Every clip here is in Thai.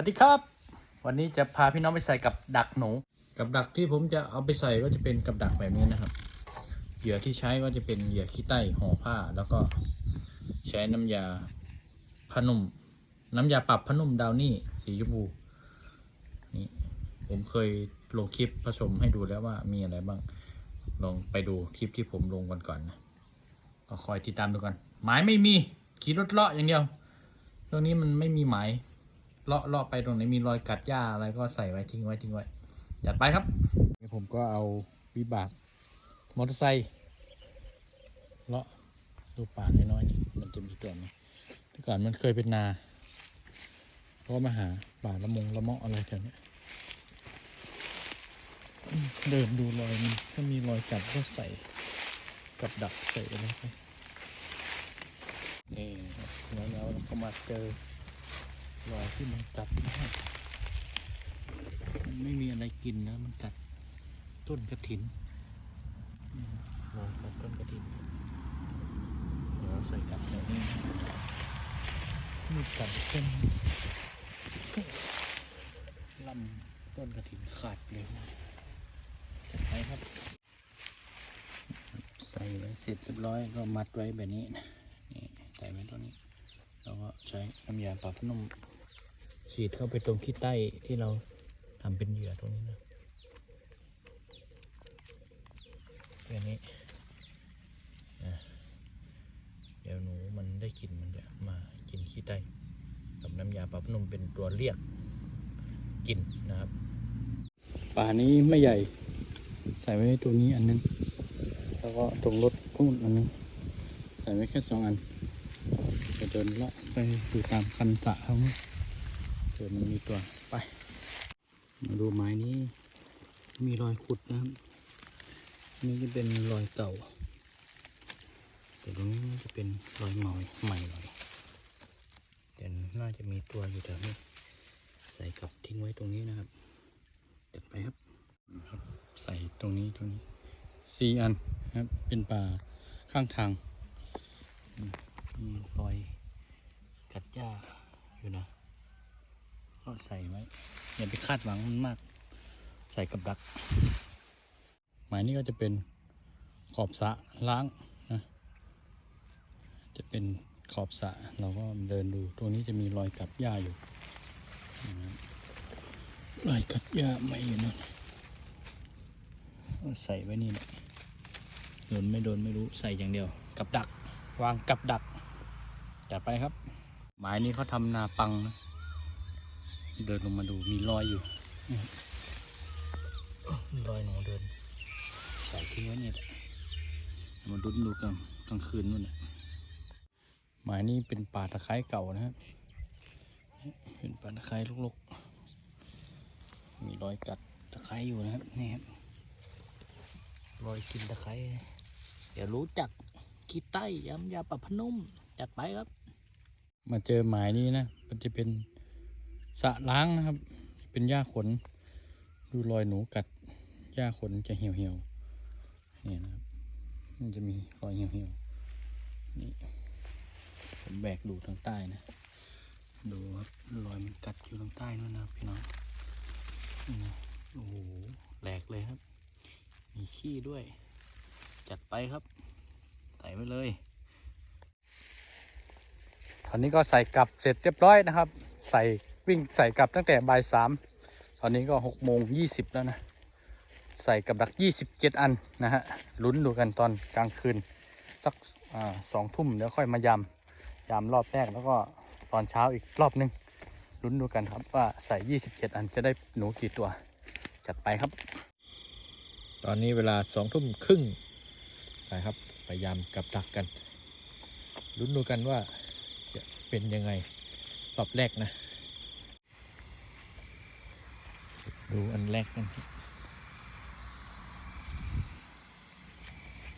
วัสดีครับ วันนี้จะพาพี่น้องไปใส่กับดักหนู กับดักที่ผมจะเอาไปใส่ก็จะเป็นกับดักแบบนี้นะครับเหยื่อที่ใช้ก็จะเป็นเหยื่อขี้ใต้ห่อผ้า แล้วก็ใช้น้ำยาผนุ่ม น้ำยาปรับผนุ่มดาวนี่สีชมพูนี่ผมเคยลงคลิปผสมให้ดูแล้วว่ามีอะไรบ้างลองไปดูคลิปที่ผมลงก่อนก่อนนะก็คอยติดตามดูกันหมายไม่มีขี่รถเลาะอย่างเดียวเรื่องนี้มันไม่มีหมาย เลาะเลาะไปตรงไหนมีรอยกัดหญ้าอะไรก็ใส่ไว้ทิ้งไว้ทิ้งไว้จัดไปครับผมก็เอาวิบากมอเตอร์ไซค์เลาะดูป่าน้อยๆนี่มันจะมีตัวไหมแต่ก่อนมันเคยเป็นนาก็มาหาป่าละมงละเมาะอะไรแถวนี้เดินดูรอยมันถ้ามีรอยกัดก็ใส่กับดักใส่อะไรไปนี่แล้วเราก็มาเจอ รอยที่มันกัดได้มันไม่มีอะไรกินนะมันกัดต้นกระถินรอยกัดต้นกระถินเดี๋ยวเราใส่กลับแบบนี้มีกัดเส้นลำต้นกระถินขาดเลยจัดไปครับใส่ไว้เสร็จเรียบร้อยก็มัดไว้แบบนี้นะนี่ใส่ไว้ตรงนี้เราก็ใช้น้ำยาปรับนุ่ม ฉีดเข้าไปตรงขี้ใต้ที่เราทำเป็นเหยื่อตรงนี้นะแบบนี้นะเดี๋ยวหนูมันได้กลิ่นมันจะมากินขี้ใต้กับน้ำยาปรับนุ่มเป็นตัวเรียกกลิ่นนะครับ ป่านี้ไม่ใหญ่ ใส่ไว้ตรงนี้อันนึง แล้วก็ตรงรถพุ่นอันนึง ใส่ไว้แค่สองอันจะเดินเลาะไปดูตามคันสระเขา เดี๋ยวมันมีตัวไป มาดูไม้นี้ มีรอยขุดนะครับ นี่จะเป็นรอยเก่า แต่ตรงนี้จะเป็นรอยใหม่ใหม่หน่อยแต่น่าจะมีตัวอยู่แถวนี้ ใส่กลับทิ้งไว้ตรงนี้นะครับจัดไปครับครับ ใส่ตรงนี้ตรงนี้สี่อันครับ เป็นป่าข้างทางมีรอยกัดหญ้าอยู่นะ ก็ใส่ไว้อย่าไปคาดหวังมันมาก ใส่กับดัก หมายนี้ก็จะเป็นขอบสะล้างนะจะเป็นขอบสะเราก็เดินดูตรงนี้จะมีรอยกัดหญ้าอยู่รอยกัดหญ้าไม่อยู่นั่นใส่ไว้นี่แหละโดนไม่โดนไม่รู้ใส่อย่างเดียว กับดัก วางกับดักจัดไปครับ หมายนี้เขาทำนาปังนะ เดินลงมาดูมีรอยอยู่มีรอยหนูเดินใส่ทิ้งไว้เนี่ยแหละมาดุนดูกันกลางคืนนู่นน่ะหมายนี้เป็นป่าตะไคร้เก่านะครับเป็นป่าตะไคร้ลกๆ มีรอยกัดตะไคร้อยู่นะครับนี่ครับรอยกินตะไคร้เดี๋ยวรู้จักขี้ใต้ยำยาปรับพนุ่มจัดไปครับ มาเจอหมายนี้นะ มันจะเป็น สะล้างนะครับ เป็นหญ้าขน ดูรอยหนูกัดหญ้าขนจะเหี่ยวเหี่ยวๆนี่นะครับ มันจะมีรอยเหี่ยวเหี่ยวๆนี่ผมแบกดูทางใต้นะ ดูครับรอยมันกัดอยู่ทางใต้นู่นนะพี่น้องนี่โอ้โหแหลกเลยครับ มีขี้ด้วย จัดไปครับใส่ไปเลยตอนนี้ก็ใส่กลับเสร็จเรียบร้อยนะครับ ใส่ วิ่งใส่กลับตั้งแต่บ่ายสามตอนนี้ก็หกโมงยี่สิบแล้วนะ ใส่กับดักยี่สิบเจ็ดอันนะฮะลุ้นดูกันตอนกลางคืน สักสองทุ่มเดี๋ยวค่อยมายำยำรอบแรกแล้วก็ตอนเช้าอีกรอบนึงลุ้นดูกันครับว่าใส่ยี่สิบเจ็ดอันจะได้หนูกี่ตัว จัดไปครับ ตอนนี้เวลาสองทุ่มครึ่งไปครับพยายามกับดักกันลุ้นดูกันว่าจะเป็นยังไงรอบแรกนะ ดูอันแรกกัน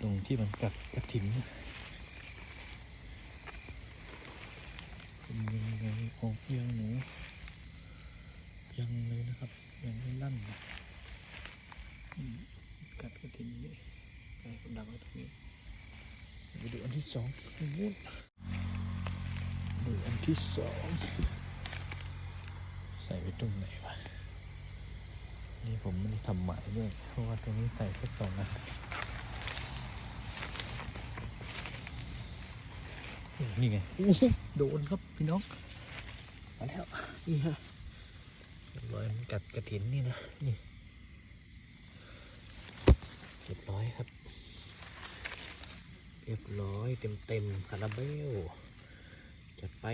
ตรงที่มันกัดกระถิ่นเป็นยังไงออกยังหนู ยังเลยนะครับ ยังไม่ลั่นกัดกระถิ่นนี่ใส่กระดักไว้ตรงนี้ไปดูอันที่สองนู้นดูอันที่สองใส่ส่ไว้ตรงไหนวะ นี่ผมไม่ได้ทำหมายด้วยเพราะว่าตรงนี้ใส่แค่สองนโอ้นี่ไงโอ้โดนครับพี่น้อง มาแล้ว นี่ฮะร้อยมันกัดกระถินนี่นะ นี่เรียบร้อยครับ เรียบร้อยเต็มเต็มคาราเบล จัดไป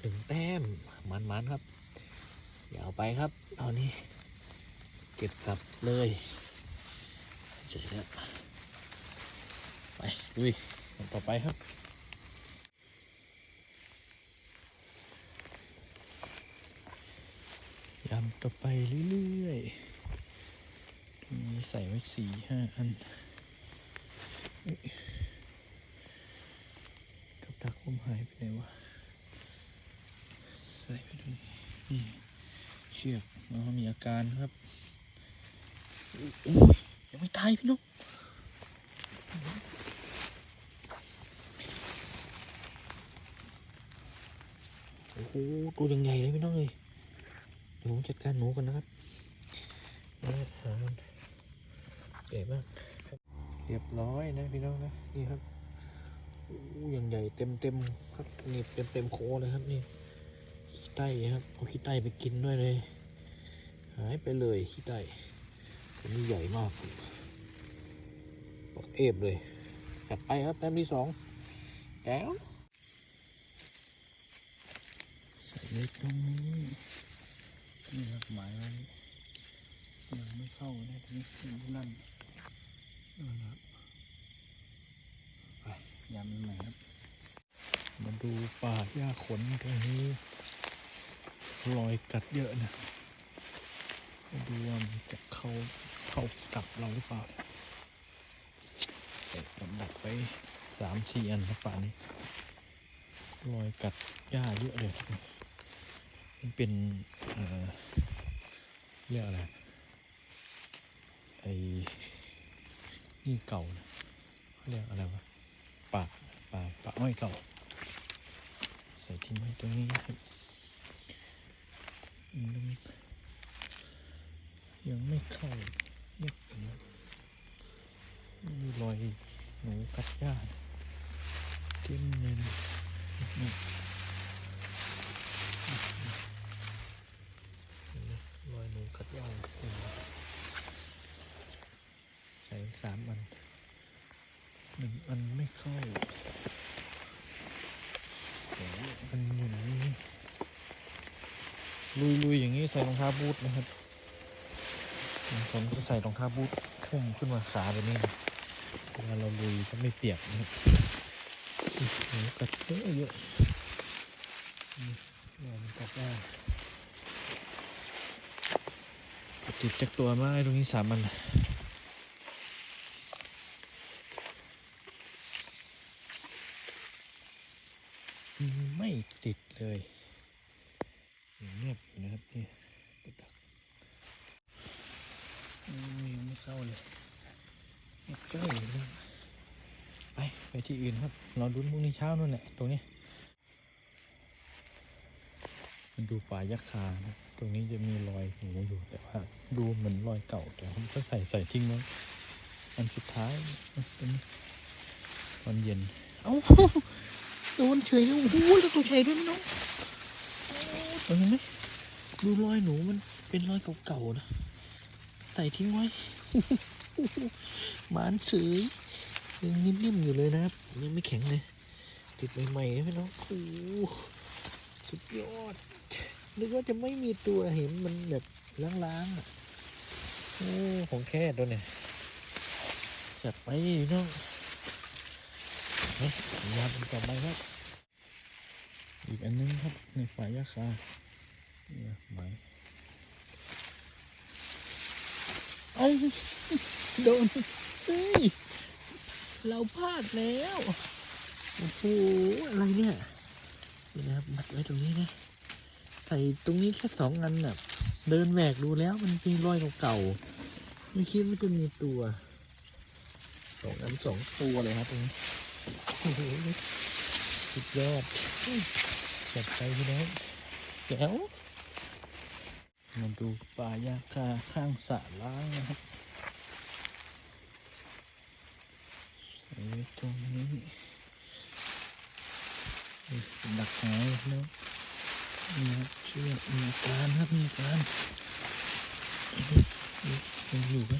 หนึ่งแต้มมันๆครับ อย่าเอาไปครับเอานี่ เก็บกลับเลยเสร็จแล้วไปดุยต่อไปครับยำต่อไปเรื่อยๆมีใส่ไว้สี่ห้าอันกับดักผมหายไปไหนวะใส่ไปตรงนี้นี่เชือกอ๋อมีอาการครับ ยอุ๊ยยังไม่ตายพี่น้องโอ้โหตัวยังใหญ่เลยพี่น้องเลยเดี๋ยวผมจัดการหนูกันนะครับเอาหามันเก๋มากเรียบร้อยนะพี่น้องนะนี่ครับโอ้ยังใหญ่เต็มเต็มครับนี่เต็มเต็มโคเลยครับนี่ขี้ไต้ครับเอาขี้ไต้ไปกินด้วยเลย หายไปเลยขี้ไต้ ตัวนี้ใหญ่มากบอกเอฟเลยจัดไปครับแต้มที่สองแก้วใส่ไว้ตรงนี้นี่ครับหมายไว้ยังไม่เข้านะทีนี้ยังลั่นนั่นครับไปยำใหม่ครับมาดูป่าหญ้าขนตรงนี้รอยกัดเยอะนะมาดูว่ามันจะเข้า เข้ากัดเราหรือเปล่าใส่กำดักไปสามสี่อันนะป่านี้รอยกัดหญ้าเยอะเลยมันเป็นเอ่อเรียกอะไรไอ้นี่เก่านะเขาเรียกอะไรวะป่าป่าป่าอ้อยเก่า ใส่ทิ้งไว้ตรงนี้ครับยังไม่เข้า เงียบอยู่นะมีรอยหนูกัดหญ้าเต็มเลยนะนี่รอยหนูกัดหญ้าใส่สามอันหนึ่งอันไม่เข้ามันอย่งนี้ลุยๆอย่างนี้ใส่รองเท้าบูทนะครับ ผมจะใส่รองเท้าบูทพุ่มขึ้นมาขาแบบนี้นะเวลาเราลุยก็ไม่เปียกนะครับโอ้โหกัดเยอะเยอะนี่เนี่ยมันกัดได้ติดจากตัวมาไอ้ตรงนี้สามอันไม่ติดเลยเงียบอยู่นะครับนี่กระดัก ยังไม่เข้าเลยใกล้เลยไปไปที่อื่นครับ เราดุนพรุ่งนี้เช้านู่นแหละตรงนี้ มันดูป่ายักษ์คานะตรงนี้จะมีรอยหนูอยู่แต่ว่า ดูเหมือนรอยเก่าแต่ผมก็ใส่ใส่ทิ้งไว้อันสุดท้ายตรงนี้ตอนเย็น เอ้าโดนเฉยเลยโอ้โหแล้วตัวใหญ่ด้วยน้องโอ้เห็นไหมดูรอยหนูมันเป็นรอยเก่าๆนะ ใส่ทิ้งไว้หมานเฉยยังนิ่มๆอยู่เลยนะครับ ยังไม่แข็งเลยติดใหม่ๆนะพี่น้องโอ้สุดยอด นึกว่าจะไม่มีตัวเห็นมันแบบล้างๆอะโอ้ของแค่ตัวเนี่ยจัดไปพี่น้องเฮ้ยยาเป็นต่อไปครับ อีกอันนึงครับในฝ่ายยาคาเนี่ยไหม เอาโดนเฮ้ยเราพลาดแล้วโอ้โหอะไรเนี่ยนี่นะครับมัดไว้ตรงนี้นะใส่ตรงนี้แค่สองอันน่ะ เดินแหวกดูแล้วมันมีรอยเก่าๆไม่คิดว่าจะมีตัวสองอันสองตัวเลยครับตรงนี้โอ้โหสุดยอดจัดไปพี่น้องแจ๋ว มาดูป่ายาคาข้างสระล้างนะครับใส่ตรงนี้ดักหายแล้วนี่ครับเชือกมีการครับมีการยังอยู่ไหม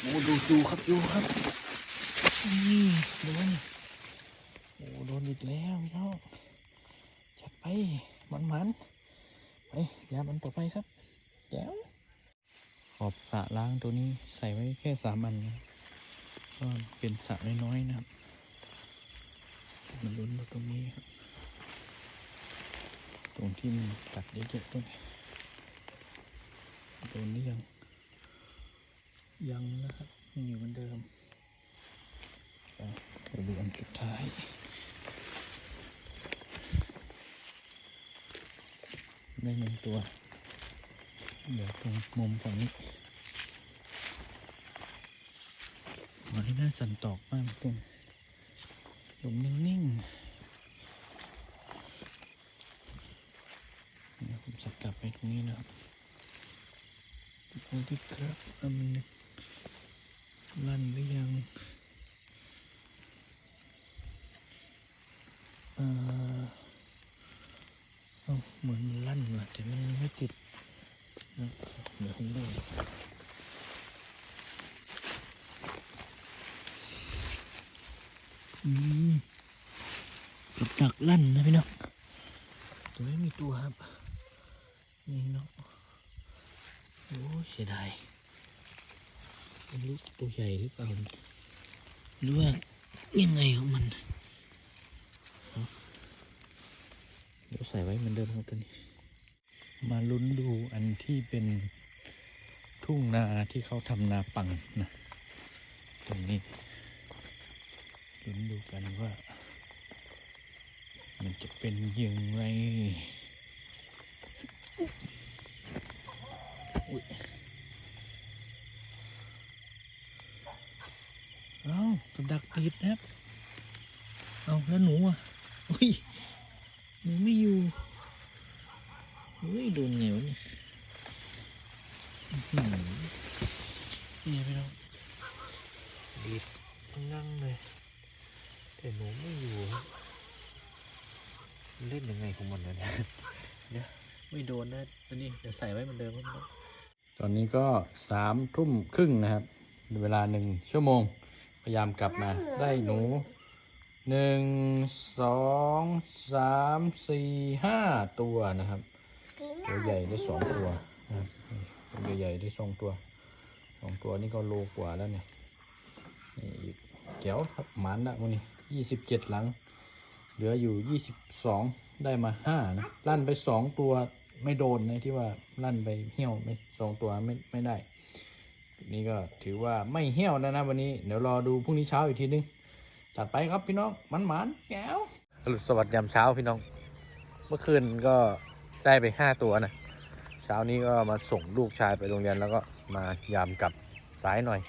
โอ้ดูดูครับดูครับนี่โดนโอีกแล้วพี่น้องจัดไปมันมันๆไปยามันต่อไปครับแก้วขอบสระล้างตัวนี้ใส่ไว้แค่สามอันนะก็เป็นสระน้อยๆนะครับมันลุ้นมาตรงนี้ครับตรงที่มันกัดเยอะๆตรงนี้โดนหรือยัง ยังนะครับยังอยู่เหมือนเดิมไปดูอันสุดท้าย ได้หนึ่งตัว เดี๋ยวตรงมุมฝั่งนี้วันนี้น่าสันตอกมากตรงลมนิ่งๆเดี๋ยวผมจะกลับไปตรงนี้นะครับดูดิครับอันมันลั่นหรือยังอ่า เหมือนมันลั่นว่ะแต่มันไม่ติดนะเดี๋ยวผมดูอืมกับดักลั่นนะพี่น้องตัวไม่มีตัวครับ นี่เนาะโอ้เสียดายไม่รู้ตัวใหญ่หรือเปล่าหรือว่ายังไงของมันเอา เดี๋ยวใส่ไว้เหมือนเดิมครับตัวนี้ มาลุ้นดูอันที่เป็นทุ่งนาที่เขาทำนาปังนะตรงนี้ลุ้นดูกันว่า มันจะเป็นยังไงอุ๊ยเอ้ากับดักติดนะครับเอาแล้วหนูอะอุ้ย หนูไม่อยู่อุ้ยโดนเหนียวเนี่ยอื้อหือนี่พี่น้องดีดนั่งเลย แต่หนูไม่อยู่ครับมันเล่นยังไงของมันวะเนี่ยเดี๋ยวไม่โดนนะอันนี้เดี๋ยวใส่ไว้เหมือนเดิมครับตอนนี้ก็สามทุ่มครึ่งนะครับ เวลาหนึ่งชั่วโมง พยายามกลับมาได้หนู หนึ่งสองสามสี่ห้าตัวนะครับ ตัวใหญ่ได้สองตัวนะครับตัวใหญ่ได้สองตัวสองตัวนี่ก็โลกว่าแล้วเนี่ยนี่อีกแก้วครับหมันละมันนี่ยี่สิบเจ็ดหลัง เหลืออยู่ยี่สิบสองได้มาห้านะลั่นไปสองตัวไม่โดนนะที่ว่าลั่นไปเหี้ยวไม่สองตัวไม่ไม่ได้ นี่ก็ถือว่าไม่เหี้ยวแล้วนะวันนี้เดี๋ยวรอดูพรุ่งนี้เช้าอีกทีนึง จัดไปครับพี่น้องมันหมันแก้วสวัสดียามเช้าพี่น้อง เมื่อคืนก็ได้ไปห้าตัวนะเช้านี้ก็มาส่งลูกชายไปโรงเรียนแล้วก็มายามกลับสายหน่อย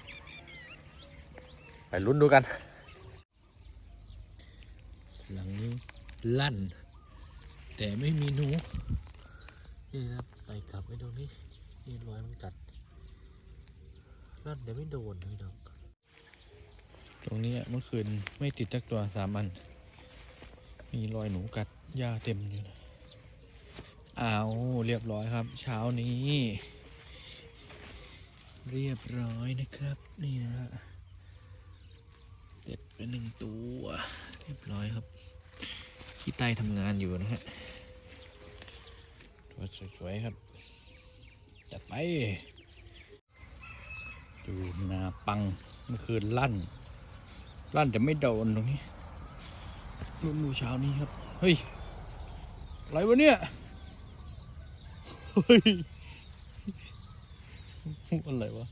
ไปลุ้นดูกัน หลังนี้ลั่น แต่ไม่มีหนู นี่นะครับไปกลับไปตรงนี้นี่รอยมันกัดลั่นแต่ไม่โดนนะพี่น้อง ตรงนี้เมื่อคืนไม่ติดจักตัวสามอัน มีรอยหนูกัดหญ้าเต็มอยู่นะอ้าวเรียบร้อยครับ เช้านี้ เรียบร้อยนะครับ นี่นะฮะเด็ดไปหนึ่งตัว เรียบร้อยครับขี้ใต้ทำงานอยู่นะฮะตัวสวยๆครับ จัดไป ดูนาปังเมื่อคืนลั่น ลั่นจะไม่โดนตรงนี้รุ่นดูเช้านี้ครับ เฮ้ย อะไรวะเนี่ย เฮ้ย อะไรวะ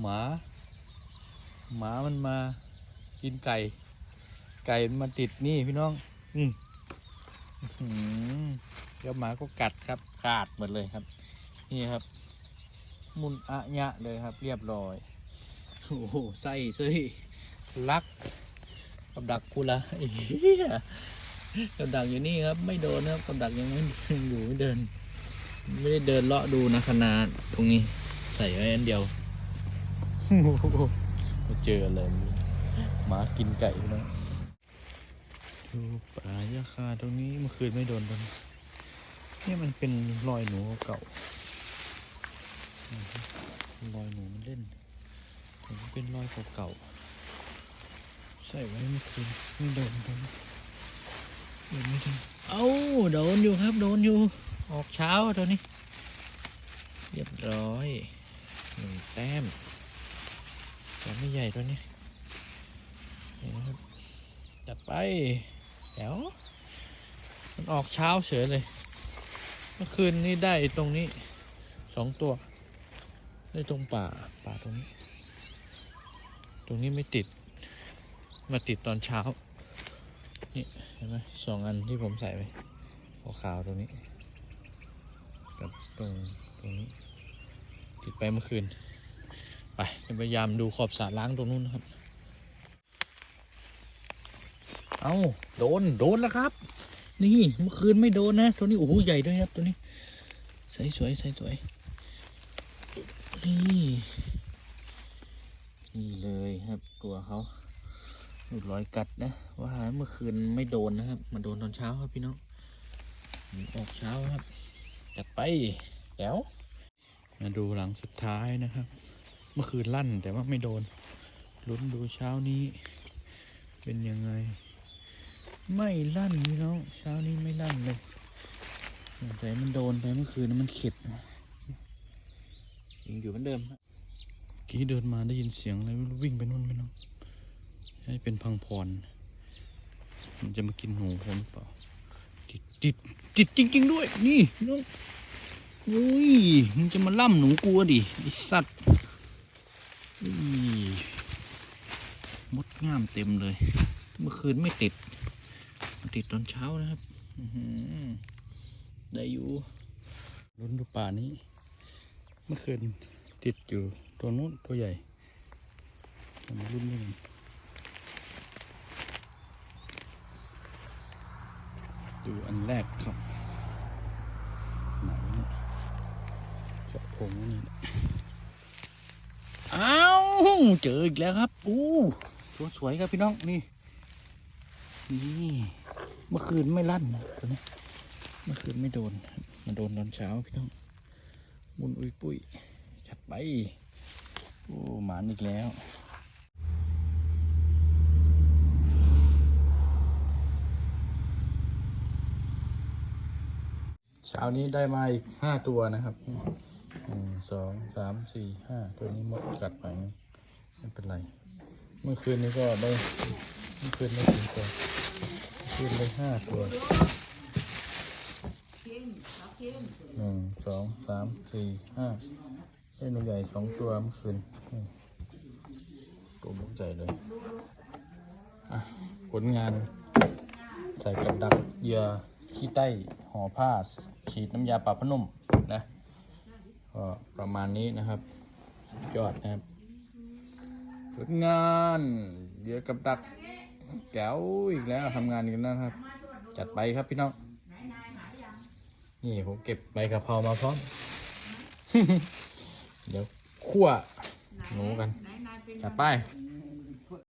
หมา หมามันมากินไก่ ไก่มันมาติดนี่พี่น้อง นี่อื้อหือเดี๋ยวหมาก็กัดครับ ขาดหมดเลยครับ นี่ครับ มุนอะยะเลยครับ เรียบร้อย โอ้โห ไส้เส้ย ลักกับดักกูละไอ้เหี้ยกับดักอยู่นี่ครับ ไม่โดนนะครับกับดักยังไม่อยู่ไม่เดิน ไม่ได้เดินเลาะดูนะขนาดตรงนี้ใส่ไว้อันเดียวมาเจออะไรไม่รู้หมากินไก่นะดูป่ายาคาตรงนี้เมื่อคืนไม่โดนตรงนี้เนี่มันเป็นรอยหนูเก่ารอยหนูมันเล่นมันเป็นรอยเก่าๆ ใส่ไว้เมื่อคืนไม่โดนตรงนี้โดนไม่โดนเอ้าโดนอยู่ครับโดนอยู่ ออกเช้าตัวนี้ เรียบร้อยหนึ่งแต้มแต่ไม่ใหญ่ตัวนี้นะครับจัดไปเดี๋ยวมันออกเช้าเฉยเลย เมื่อคืนนี้ได้ตรงนี้สองตัว ได้ตรงป่าป่าตรงนี้ ตรงนี้ไม่ติด มาติดตอนเช้า นี่เห็นไหมสองอันที่ผมใส่ไปขาวๆตรงนี้ กับตรงตรงนี้ ติดไปเมื่อคืน ไปพยายามดูขอบสระล้างตรงนู้นนะครับ เอาโดน โดนแล้วครับ นี่เมื่อคืนไม่โดนนะ ตัวนี้โอ้โหใหญ่ด้วยครับ ตัวนี้ ใสสวยใสสวยนี่นี่เลยครับตัวเขา หลุดรอยกัดนะ ว่าเมื่อคืนไม่โดนนะครับ มาโดนตอนเช้าครับพี่น้องออกเช้าครับจัดไปเดี๋ยวมาดูหลังสุดท้ายนะครับ เมื่อคืนลั่นแต่ว่าไม่โดน ลุ้นดูเช้านี้ เป็นยังไง ไม่ลั่นพี่น้องเช้านี้ไม่ลั่นเลยแต่มันโดนไปเมื่อคืนนั้นมันเข็ดยังอยู่เหมือนเดิมครับกี้เดินมาได้ยินเสียงอะไรวิ่งไปนู่นพี่น้อง ให้เป็นพังพร มันจะมากินหนูผมหรือเปล่า ติดติดติดจริง ๆ ด้วย นี่น้องอุ้ยมันจะมาล่ำหนูกลัวดิไอสัตว์มดงามเต็มเลย เมื่อคืนไม่ติด ติดตอนเช้านะครับได้อยู่ลุ้นดูป่านี้ เมื่อคืนติดอยู่ตัวนู้นตัวใหญ่มาลุ้นด้วยกัน ดูอันแรกครับหนเนี่ยเจาะพงนี่อ้าวเจออีกแล้วครับอู้ตัวสวยครับพี่น้องนี่นี่เมื่อคืนไม่ลั่นนะตัวนี้เมื่อคืนไม่โดนมาโดนตอนเช้าพี่น้องมุนอุ้ยปุ้ยจัดไปโอ้หมานอีกแล้ว เช้านี้ได้มาอีกห้าตัวนะครับหนึ่งสองสามสี่ห้าตัวนี้หมดกัดไปไม่เป็นไร เมื่อคืนนี้ก็ได้เมื่อคืนได้สี่ตัวเมื่อคืนได้ห้าตัวหนึ่งสองสามสี่ห้าได้หนูใหญ่สองตัวเมื่อคืนตัวบุกใจเลยอะผลงานใส่กับดักเหยื่อ ขี้ใต้ห่อผ้า ฉีดน้ำยาปรับผ้านุ่มนะก็ประมาณนี้นะครับยอดนะครับผลงานเดี๋ยวกับดักแก้วอีกแล้วทำงานกันนะครับ จัดไปครับพี่น้องนี่ผมเก็บใบกะเพรามาพร้อม เดี๋ยวคั่วหนูกัน จัดไป